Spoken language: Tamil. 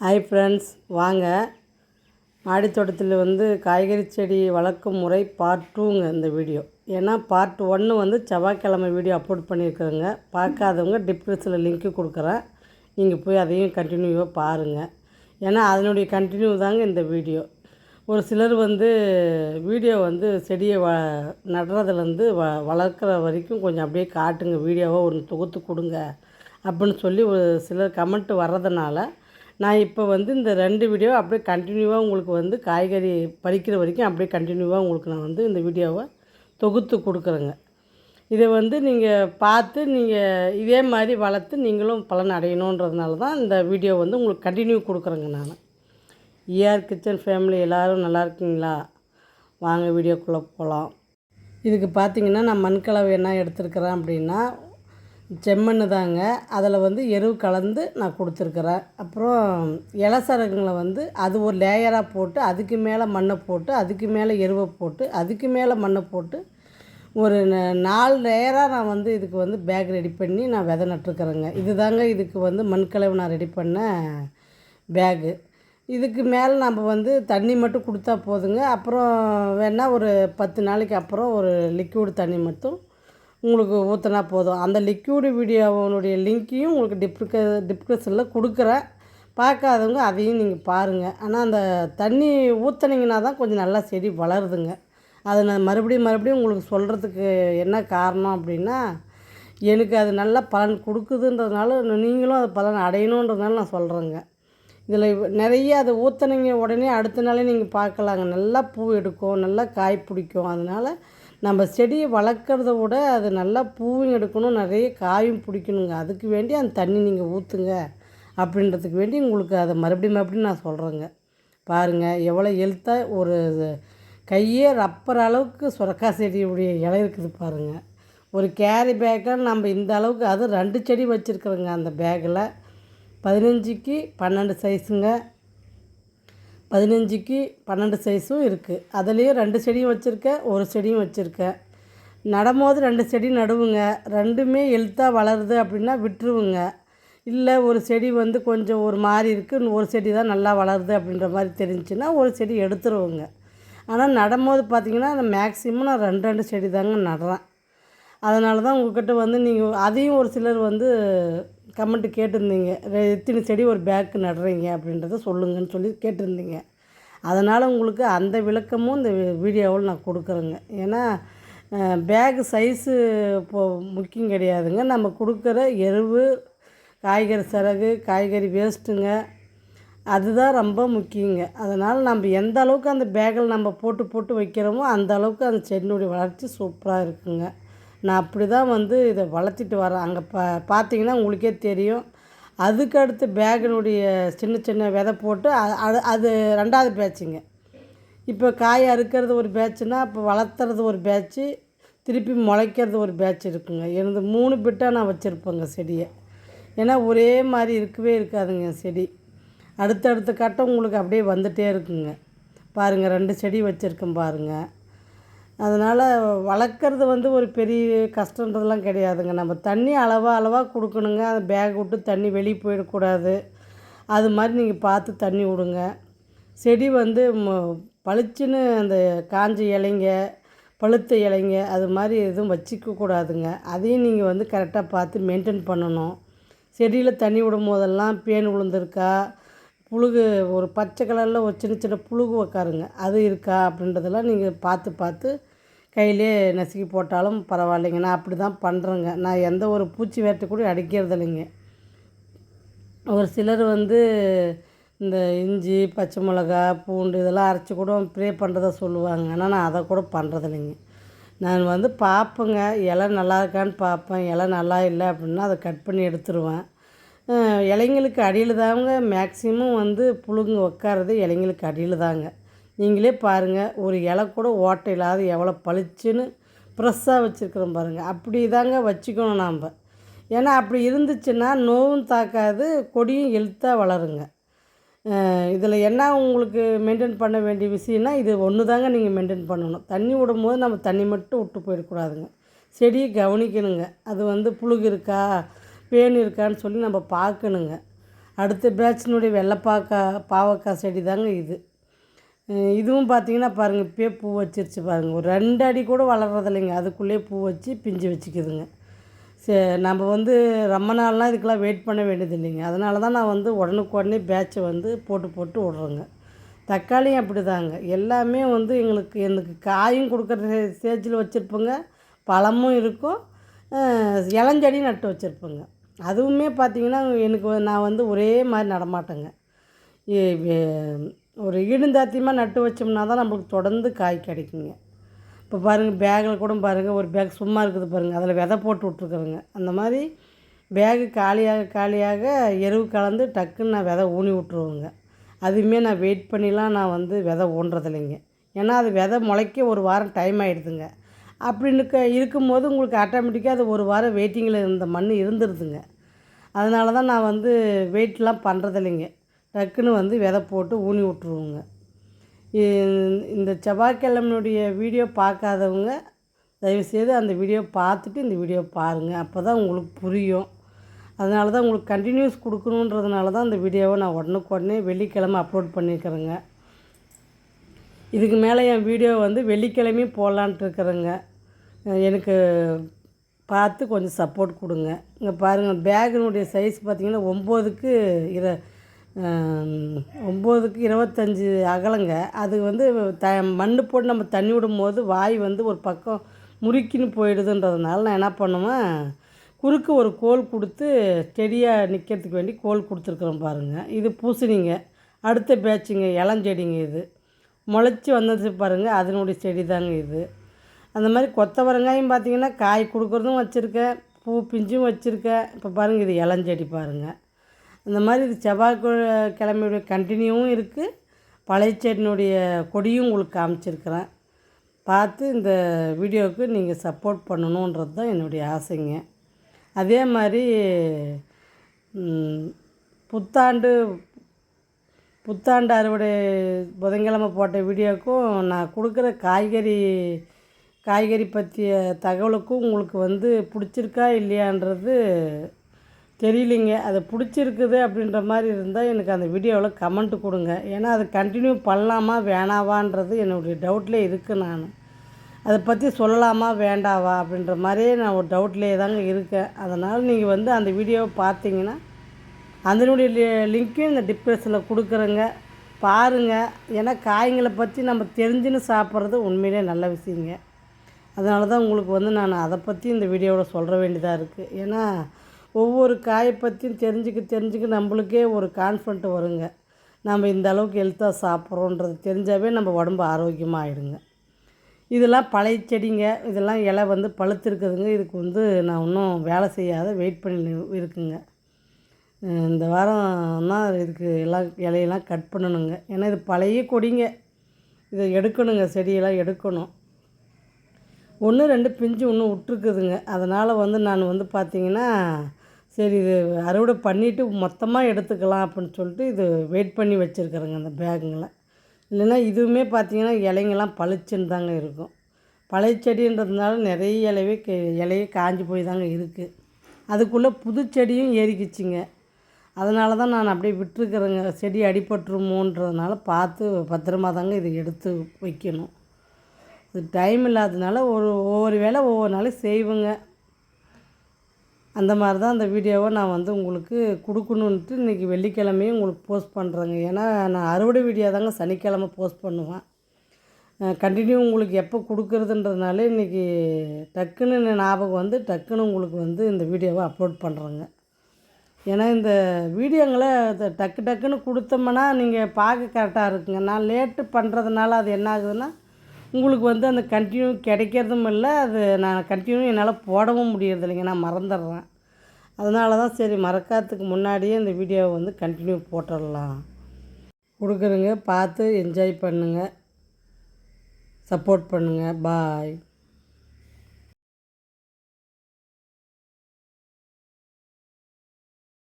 ஹாய் ஃப்ரெண்ட்ஸ் வாங்க. மாடித்தோட்டத்தில் வந்து காய்கறி செடி வளர்க்கும் முறை பார்ட் டூங்க இந்த வீடியோ ஏன்னா பார்ட் ஒன்று வந்து செவ்வாய்க்கிழமை வீடியோ அப்லோட் பண்ணியிருக்கிறேங்க பார்க்காதவங்க டிஸ்கிரிப்ஷனில் லிங்க்கு கொடுக்குறேன். நீங்கள் போய் அதையும் கண்டினியூவாக பாருங்கள் ஏன்னா அதனுடைய கண்டினியூ தாங்க இந்த வீடியோ ஒரு சிலர் வந்து வீடியோ வந்து செடியை வ நடுறதுலேருந்து வ வளர்க்குற வரைக்கும் கொஞ்சம் அப்படியே காட்டுங்க. வீடியோவை ஒன்று தொகுத்து கொடுங்க. அப்படின்னு சொல்லி ஒரு சிலர் கமெண்ட் வர்றதுனால நான் இப்போ வந்து இந்த ரெண்டு வீடியோ அப்படியே கண்டினியூவாக உங்களுக்கு வந்து காய்கறி பறிக்கிற வரைக்கும் அப்படியே கண்டினியூவாக உங்களுக்கு நான் வந்து இந்த வீடியோவை தொகுத்து கொடுக்குறேங்க. இதை வந்து நீங்கள் பார்த்து நீங்கள் இதே மாதிரி வளர்த்து நீங்களும் பலன் அடையணுன்றதுனால தான் இந்த வீடியோ வந்து உங்களுக்கு கண்டினியூ கொடுக்குறேங்க நான். இஆர் கிச்சன் ஃபேமிலி எல்லோரும் நல்லா இருக்கீங்களா? வாங்க வீடியோக்குள்ளே போகலாம் இதுக்கு பார்த்தீங்கன்னா நான் மண்கலவை என்ன எடுத்துருக்கிறேன் அப்படின்னா செம்மண் தாங்க. அதில் வந்து எருவு கலந்து நான் கொடுத்துருக்குறேன். அப்புறம் இலசரகுங்களை வந்து அது ஒரு லேயராக போட்டு அதுக்கு மேலே மண்ணை போட்டு அதுக்கு மேலே எருவை போட்டு அதுக்கு மேலே மண்ணை போட்டு ஒரு ந- நாலு லேயராக நான் வந்து இதுக்கு வந்து பேக் ரெடி பண்ணி நான் விதை நட்டுருக்குறேங்க. இது தாங்க இதுக்கு வந்து மண்கலவு நான் ரெடி பண்ண பேகு இதுக்கு மேலே நம்ம வந்து தண்ணி மட்டும் கொடுத்தா போதுங்க. அப்புறம் வேணால் ஒரு பத்து நாளைக்கு அப்புறம் ஒரு லிக்விட் தண்ணி மட்டும் உங்களுக்கு ஊற்றினா போதும். அந்த லிக்யூடு வீடியோவனுடைய லிங்க்கையும் உங்களுக்கு டிப்ரிக டிஸ்கிரிப்ஷனில் கொடுக்குறேன். பார்க்காதவங்க அதையும் நீங்கள் பாருங்கள் ஆனால் அந்த தண்ணி ஊற்றுனீங்கன்னா தான் கொஞ்சம் நல்லா செடி வளருதுங்க. அதை நான் மறுபடியும் மறுபடியும் உங்களுக்கு சொல்கிறதுக்கு என்ன காரணம் அப்படின்னா எனக்கு அது நல்ல பலன் கொடுக்குதுன்றதுனால நீங்களும் அது பலன் அடையணுன்றதுனால நான் சொல்கிறேங்க இதில் நிறைய அதை ஊற்றுனீங்க உடனே அடுத்த நாளே நீங்கள் பார்க்கலாங்க. நல்லா பூ எடுக்கும் நல்லா காய் பிடிக்கும். அதனால் நம்ம செடியை வளர்க்குறத விட அது நல்லா பூவும் எடுக்கணும் நிறைய காயும் பிடிக்கணுங்க. அதுக்கு வேண்டி அந்த தண்ணி நீங்கள் ஊற்றுங்க அப்படின்றதுக்கு வேண்டி உங்களுக்கு அதை மறுபடியும் மறுபடியும் நான் சொல்கிறேங்க பாருங்கள் எவ்வளோ எழுத்தாக ஒரு கையே ரப்பர் அளவுக்கு சுரக்காய் செடியுடைய இலை இருக்குது பாருங்கள் ஒரு கேரி பேக்கில் நம்ம இந்த அளவுக்கு அதுவும் ரெண்டு செடி வச்சுருக்குறோங்க அந்த பேக்கில் பதினஞ்சுக்கு பன்னெண்டு சைஸுங்க பதினஞ்சுக்கு பன்னெண்டு சைஸும் இருக்குது அதுலேயும் ரெண்டு செடியும் வச்சுருக்கேன் ஒரு செடியும் வச்சுருக்கேன். நடும்போது ரெண்டு செடி நடுவுங்க. ரெண்டுமே எழுத்தாக வளருது அப்படின்னா விட்டுருவுங்க. இல்லை ஒரு செடி வந்து கொஞ்சம் ஒரு மாதிரி இருக்குது ஒரு செடி தான் நல்லா வளருது அப்படின்ற மாதிரி தெரிஞ்சுன்னா ஒரு செடி எடுத்துருவோங்க. ஆனால் நடும்போது பார்த்தீங்கன்னா நான் மேக்ஸிமம் நான் ரெண்டு ரெண்டு செடி தாங்க நடுறேன். அதனால தான் உங்கள்கிட்ட வந்து நீங்கள் அதையும் ஒரு சிலர் வந்து கமெண்ட்டு கேட்டிருந்தீங்க. ரெ- எத்தனை செடி ஒரு பேக்கு நடுறீங்க அப்படின்றத சொல்லுங்கன்னு சொல்லி கேட்டிருந்தீங்க. அதனால் உங்களுக்கு அந்த விளக்கமும் இந்த வீடியோவில் நான் கொடுக்குறேங்க. ஏன்னா பேகு சைஸு இப்போ முக்கியம் கிடையாதுங்க. நம்ம கொடுக்குற எருவு காய்கறி சரகு காய்கறி வேஸ்ட்டுங்க அதுதான் ரொம்ப முக்கியங்க. அதனால் நம்ம எந்த அளவுக்கு அந்த பேக்கில் நம்ம போட்டு போட்டு வைக்கிறோமோ அந்த அளவுக்கு அந்த செடியினுடைய வளர்ச்சி சூப்பராக இருக்குங்க. நான் அப்படி தான் வந்து இதை வளர்த்திட்டு வரேன். அங்கே பா பார்த்தீங்கன்னா உங்களுக்கே தெரியும். அதுக்கு அடுத்து சின்ன சின்ன விதை போட்டு அது அது ரெண்டாவது பேட்சுங்க. இப்போ காய் அறுக்கிறது ஒரு பேட்சுனா இப்போ வளர்த்துறது ஒரு பேட்ச்சு திருப்பி முளைக்கிறது ஒரு பேட்ச் இருக்குங்க. எனது மூணு பிட்டாக நான் வச்சுருப்பேங்க செடியை. ஏன்னா ஒரே மாதிரி இருக்கவே இருக்காதுங்க செடி. அடுத்தடுத்த கட்டம் உங்களுக்கு அப்படியே வந்துகிட்டே இருக்குங்க. பாருங்கள் ரெண்டு செடி வச்சுருக்கேன் பாருங்கள் அதனால் வளர்க்குறது வந்து ஒரு பெரிய கஷ்டன்றதெல்லாம் கிடையாதுங்க. நம்ம தண்ணி அளவாக அளவாக கொடுக்கணுங்க. அந்த பேக் விட்டு தண்ணி வெளியே போயிடக்கூடாது. அது மாதிரி நீங்கள் பார்த்து தண்ணி விடுங்க. செடி வந்து ம- பளிச்சுன்னு அந்த காஞ்ச இலைங்க பழுத்த இலைங்க அது மாதிரி எதுவும் வச்சிக்க கூடாதுங்க. அதையும் நீங்கள் வந்து கரெக்டாக பார்த்து மெயின்டைன் பண்ணணும். செடியில் தண்ணி விடும் போதெல்லாம் பேன் விழுந்திருக்கா புழுகு ஒரு பச்சை கலரில் ஒரு சின்ன சின்ன புழுகு உக்காருங்க. அது இருக்கா அப்படின்றதெல்லாம் நீங்கள் பார்த்து பார்த்து கையிலே நசுக்கி போட்டாலும் பரவாயில்லைங்க. நான் அப்படி தான் பண்ணுறேங்க நான் எந்த ஒரு பூச்சி வேட்டை கூட அடிக்கிறது இல்லைங்க. ஒரு சிலர் வந்து இந்த இஞ்சி பச்சை மிளகா பூண்டு இதெல்லாம் அரைச்சி கூட ப்ரே பண்ணுறதா சொல்லுவாங்க. ஆனால் நான் அதை கூட பண்ணுறது இல்லைங்க. நான் வந்து பார்ப்பேங்க. இலை நல்லா இருக்கான்னு பார்ப்பேன். இலை நல்லா இல்லை அப்படின்னா அதை கட் பண்ணி எடுத்துருவேன். இலைங்களுக்கு அடியில் தாங்க மேக்ஸிமம் வந்து புழுங்க உட்காரது இலைங்களுக்கு அடியில் தாங்க. நீங்களே பாருங்கள் ஒரு இலை கூட ஓட்டை இல்லாத எவ்வளோ பளிச்சுன்னு ஃப்ரெஷ்ஷாக வச்சுருக்குறோம் பாருங்கள் அப்படி தாங்க வச்சுக்கணும் நாம். ஏன்னா அப்படி இருந்துச்சுன்னா நோவும் தாக்காது கொடியும் எழுத்தாக வளருங்க. இதில் என்ன உங்களுக்கு மெயின்டைன் பண்ண வேண்டிய விஷயம்னா இது ஒன்று தாங்க நீங்கள் மெயின்டைன் பண்ணணும். தண்ணி விடும்போது நம்ம தண்ணி மட்டும் விட்டு போயிடக்கூடாதுங்க. செடியை கவனிக்கணுங்க. அது வந்து புழுகு இருக்கா பேன் இருக்கான்னு சொல்லி நம்ம பார்க்கணுங்க. அடுத்த பேட்சினுடைய வெள்ளைப்பாக்கா பாவக்காய் செடி தாங்க இது. இதுவும் பார்த்தீங்கன்னா பாருங்கள் இப்பயே பூ வச்சிருச்சு பாருங்கள் ஒரு ரெண்டு அடி கூட வளர்றதில்லைங்க. அதுக்குள்ளேயே பூ வச்சு பிஞ்சு வச்சுக்குதுங்க. சே நம்ம வந்து ரொம்ப நாள்லாம் இதுக்கெல்லாம் வெயிட் பண்ண வேண்டியது இல்லைங்க அதனால தான் நான் வந்து உடனுக்குடனே பேட்சை வந்து போட்டு போட்டு விட்றேங்க. தக்காளியும் அப்படி தாங்க எல்லாமே வந்து எங்களுக்கு எனக்கு காயும் கொடுக்குற ஸ்டேஜில் வச்சுருப்போங்க. பழமும் இருக்கும். இளஞ்செடி நட்டு வச்சுருப்பேங்க. அதுவுமே பார்த்திங்கன்னா எனக்கு நான் வந்து ஒரே மாதிரி நடமாட்டேங்க. ஒரு ஈடுந்தாத்தியமாக நட்டு வச்சோம்னா தான் நம்மளுக்கு தொடர்ந்து காய் கிடைக்குங்க. இப்போ பாருங்கள் பேக்கில் கூட பாருங்கள் ஒரு பேக் சும்மா இருக்குது பாருங்கள் அதில் விதை போட்டு விட்ருக்குறேங்க அந்த மாதிரி பேகு காலியாக காலியாக எருவு கலந்து டக்குன்னு நான் விதை ஊனி விட்ருவேங்க அதுவுமே நான் வெயிட் பண்ணிலாம் நான் வந்து விதை ஊன்றதில்லைங்க. ஏன்னா அது விதை முளைக்க ஒரு வாரம் டைம் ஆகிடுதுங்க அப்படின்னு க இருக்கும்போது உங்களுக்கு ஆட்டோமேட்டிக்காக அது ஒரு வாரம் வெயிட்டிங்கில் இருந்த மண் இருந்துருதுங்க. அதனால தான் நான் வந்து வெயிட்லாம் பண்ணுறதில்லைங்க டக்குன்னு வந்து விதை போட்டு ஊனி விட்ருவோங்க இந்த செவ்வாய்க்கிழமையுடைய வீடியோ பார்க்காதவங்க தயவுசெய்து அந்த வீடியோ பார்த்துட்டு இந்த வீடியோ பாருங்கள் அப்போ தான் உங்களுக்கு புரியும். அதனால தான் உங்களுக்கு கண்டினியூஸ் கொடுக்கணுன்றதுனால தான் இந்த வீடியோவை நான் உடனுக்கு உடனே வெள்ளிக்கிழமை அப்லோட் பண்ணியிருக்கிறேங்க இதுக்கு மேலே என் வீடியோ வந்து வெள்ளிக்கிழமையும் போடலான்ட்டு இருக்கிறேங்க. எனக்கு பார்த்து கொஞ்சம் சப்போர்ட் கொடுங்க. இங்கே பாருங்கள் பேக்கினுடைய சைஸ் பார்த்தீங்கன்னா ஒம்போதுக்கு இதை ஒம்போதுக்கு இருபத்தஞ்சி அகலங்க. அது வந்து த மண் போட்டு நம்ம தண்ணி விடும்போது வாய் வந்து ஒரு பக்கம் முறுக்கின்னு போயிடுதுன்றதுனால நான் என்ன பண்ணுவேன் குறுக்கு ஒரு கோல் கொடுத்து செடியாக நிற்கிறதுக்கு வேண்டி கோல் கொடுத்துருக்குறோம் பாருங்கள் இது பூசணிங்க. அடுத்த பேட்சுங்க இளஞ்செடிங்க இது. முளைச்சி வந்தது பாருங்கள் அதனுடைய செடி தாங்க இது. அந்த மாதிரி கொத்தவரங்காயும் பார்த்தீங்கன்னா காய் கொடுக்குறதும் வச்சுருக்கேன் பூ பிஞ்சும் வச்சுருக்கேன். இப்போ பாருங்கள் இது இளஞ்செடி பாருங்கள் அந்த மாதிரி இது செவ்வாய் கிழமையுடைய கண்டினியூவும் இருக்குது பழைய செடியினுடைய கொடியும் உங்களுக்கு காமிச்சிருக்கிறேன். பார்த்து இந்த வீடியோவுக்கு நீங்கள் சப்போர்ட் பண்ணணுன்றது தான் என்னுடைய ஆசைங்க. அதே மாதிரி புத்தாண்டு புத்தாண்டு அறுவடை புதன்கிழமை போட்ட வீடியோவுக்கும் நான் கொடுக்குற காய்கறி காய்கறி பற்றிய தகவலுக்கும் உங்களுக்கு வந்து பிடிச்சிருக்கா இல்லையான்றது தெரியலிங்க. அது பிடிச்சிருக்குது அப்படின்ற மாதிரி இருந்தால் எனக்கு அந்த வீடியோவில் கமெண்ட் கொடுங்க. ஏன்னா அது கண்டினியூ பண்ணலாமா வேணாவான்றது என்னுடைய டவுட்லேயே இருக்குது நான். அதை பற்றி சொல்லலாமா வேண்டாவா அப்படின்ற மாதிரியே நான் ஒரு டவுட்லேயே தாங்க இருக்கேன். அதனால் நீங்கள் வந்து அந்த வீடியோவை பார்த்தீங்கன்னா அதனுடைய லி- லிங்க்கையும் இந்த டிப்ரெஷனில் கொடுக்குறேங்க. பாருங்கள் ஏன்னா காய்களை பற்றி நம்ம தெரிஞ்சுன்னு சாப்பிட்றது உண்மையிலே நல்ல விஷயங்க. அதனால தான் உங்களுக்கு வந்து நான் அதை பற்றி இந்த வீடியோவில் சொல்கிற வேண்டியதாக இருக்குது ஏன்னா ஒவ்வொரு காயை பற்றியும் தெரிஞ்சுக்க தெரிஞ்சுக்க நம்மளுக்கே ஒரு கான்ஃபிடென்ட் வருங்க. நம்ம இந்த அளவுக்கு ஹெல்த்தாக சாப்பிட்றோன்றது தெரிஞ்சாவே நம்ம உடம்பு ஆரோக்கியமாக ஆயிடுங்க இதெல்லாம் பழைய செடிங்க. இதெல்லாம் இலை வந்து பழுத்திருக்குதுங்க. இதுக்கு வந்து நான் இன்னும் வேலை செய்யாத வெயிட் பண்ணி இருக்குங்க. இந்த வாரம் தான் இதுக்கு எல்லாம் இலையெல்லாம் கட் பண்ணணுங்க. ஏன்னா இது பழைய கொடிங்க. இதை எடுக்கணுங்க. செடியெல்லாம் எடுக்கணும். ஒன்று ரெண்டு பிஞ்சு ஒன்று விட்ருக்குதுங்க அதனால் வந்து நான் வந்து பார்த்திங்கன்னா சரி இது அறுவடை பண்ணிவிட்டு மொத்தமாக எடுத்துக்கலாம் அப்படின்னு சொல்லிட்டு இது வெயிட் பண்ணி வச்சுருக்குறேங்க அந்த பேகுங்களை இல்லைன்னா இதுவுமே பார்த்தீங்கன்னா இலைங்கெல்லாம் பளிச்சுன்னு தாங்க இருக்கும். பழைய செடின்றதுனால நிறைய இலையே கே- இலையே காஞ்சி போய் தாங்க இருக்குது அதுக்குள்ளே புது செடியும் ஏறிக்கிச்சிங்க. அதனால தான் நான் அப்படியே விட்டுருக்குறேங்க. செடி அடிபட்டுருமோன்றதுனால பார்த்து பத்திரமா தாங்க இதை எடுத்து வைக்கணும். இது டைம் இல்லாததுனால ஒரு ஒவ்வொரு வேளை ஒவ்வொரு நாளும் செய்வேங்க. அந்த மாதிரி தான் அந்த வீடியோவை நான் வந்து உங்களுக்கு கொடுக்கணுன்ட்டு இன்றைக்கி வெள்ளிக்கிழமையும் உங்களுக்கு போஸ்ட் பண்ணுறேங்க ஏன்னா நான் அறுவடை வீடியோ தாங்க சனிக்கிழமை போஸ்ட் பண்ணுவேன். கண்டினியூ உங்களுக்கு எப்போ கொடுக்குறதுன்றதுனால இன்றைக்கி டக்குன்னு ஞாபகம் வந்து டக்குன்னு உங்களுக்கு வந்து இந்த வீடியோவை அப்லோட் பண்ணுறேங்க ஏன்னா இந்த வீடியோங்களை டக்கு டக்குன்னு கொடுத்தோம்னா நீங்கள் பார்க்க கரெக்டாக இருக்குங்க. நான் லேட்டு பண்ணுறதுனால அது என்ன ஆகுதுன்னா உங்களுக்கு வந்து அந்த கண்டினியூ கிடைக்கிறதும் இல்லை அது நான் கண்டினியூ என்னால் போடவும் முடியறது இல்லைங்க. நான் மறந்துடுறேன். அதனால தான் சரி மறக்காததுக்கு முன்னாடியே இந்த வீடியோவை வந்து கண்டினியூ போட்டுடலாம். கொடுக்குறேங்க பார்த்து என்ஜாய் பண்ணுங்கள் சப்போர்ட் பண்ணுங்கள் பாய்